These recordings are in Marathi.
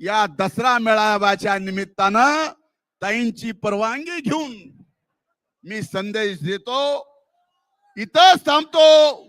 या दसरा मेळाव्याच्या निमित्तानं ताईंची परवानगी घेऊन मी संदेश देतो. इथंच थांबतो.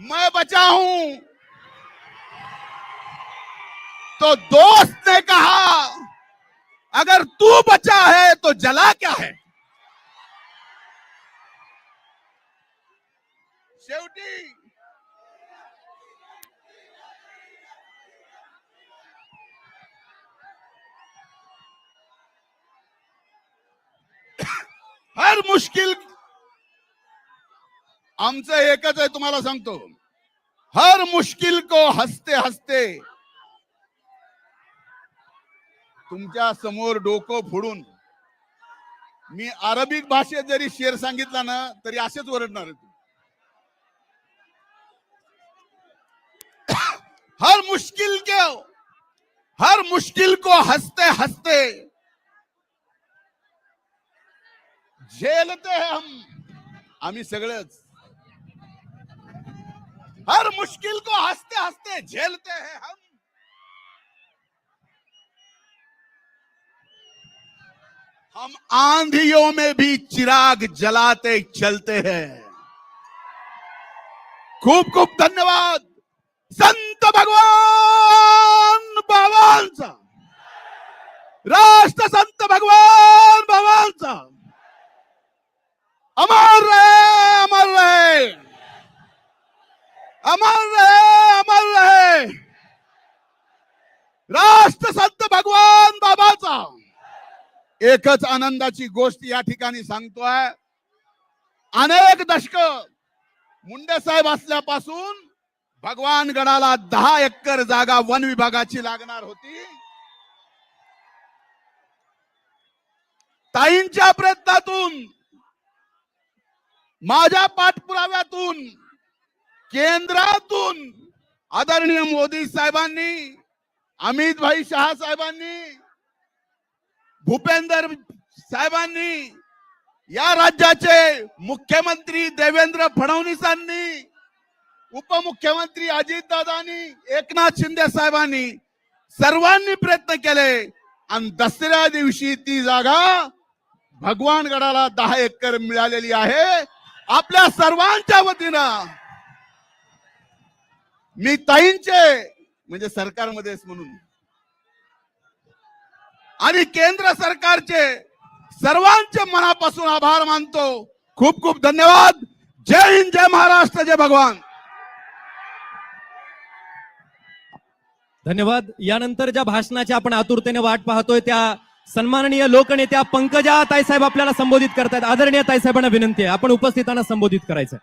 मैं बचा हूँ। तो दोस्त ने कहा, अगर तू बचा है तो जला क्या है? शेवटी, हर मुश्किल आमचं एकच आहे तुम्हाला सांगतो हर मुश्किल को हसते हसते तुमच्यासमोर डोकं फोडून मी अरबिक भाषेत जरी शेर सांगितला ना तरी असेच ओरडणार आहे तुम्ही. हर मुश्किल के हर मुश्किल को हंसते हंसते झेलते हम आम्ही सगळेच हर मुश्किल को हँसते हँसते झेलते हैं हम। हम आंधियों में भी चिराग जलाते चलते हैं। खूब खूब धन्यवाद। संत भगवान बाबांचा राष्ट्र संत एकच आनंदाची गोष्ट या ठिकाणी सांगतोय अनेक दशक मुंडे साहेब असल्यापासून भगवान गडाला दहा एकर जागा वन विभागाची लागणार होती. ताईंच्या प्रयत्नातून माझ्या पाठपुराव्यातून केंद्रातून आदरणीय मोदी साहेबांनी अमित भाई शहा साहेबांनी भूपेंद्र साहेबांनी या राज्याचे मुख्यमंत्री देवेंद्र फडणवीसांनी उपमुख्यमंत्री अजितदादांनी एकनाथ शिंदे साहेबांनी सर्वांनी प्रयत्न केले आणि दसऱ्या दिवशी ती जागा भगवान गडाला दहा एकर मिळालेली आहे. आपल्या सर्वांच्या वतीनं मी ताईंचे म्हणजे सरकारमध्येच म्हणून आणि केंद्र सरकारचे सर्वांचे मनापासून आभार मानतो. खूप खूप धन्यवाद. जय हिंद जय महाराष्ट्र जय भगवान. धन्यवाद. यानंतर ज्या भाषणाची आपण आतुरतेने वाट पाहतोय त्या सन्माननीय लोकनेत्या पंकजा ताईसाहेब आपल्याला संबोधित करतायत. आदरणीय ताईसाहेबांना विनंती आहे. आपण उपस्थितांना संबोधित करायचं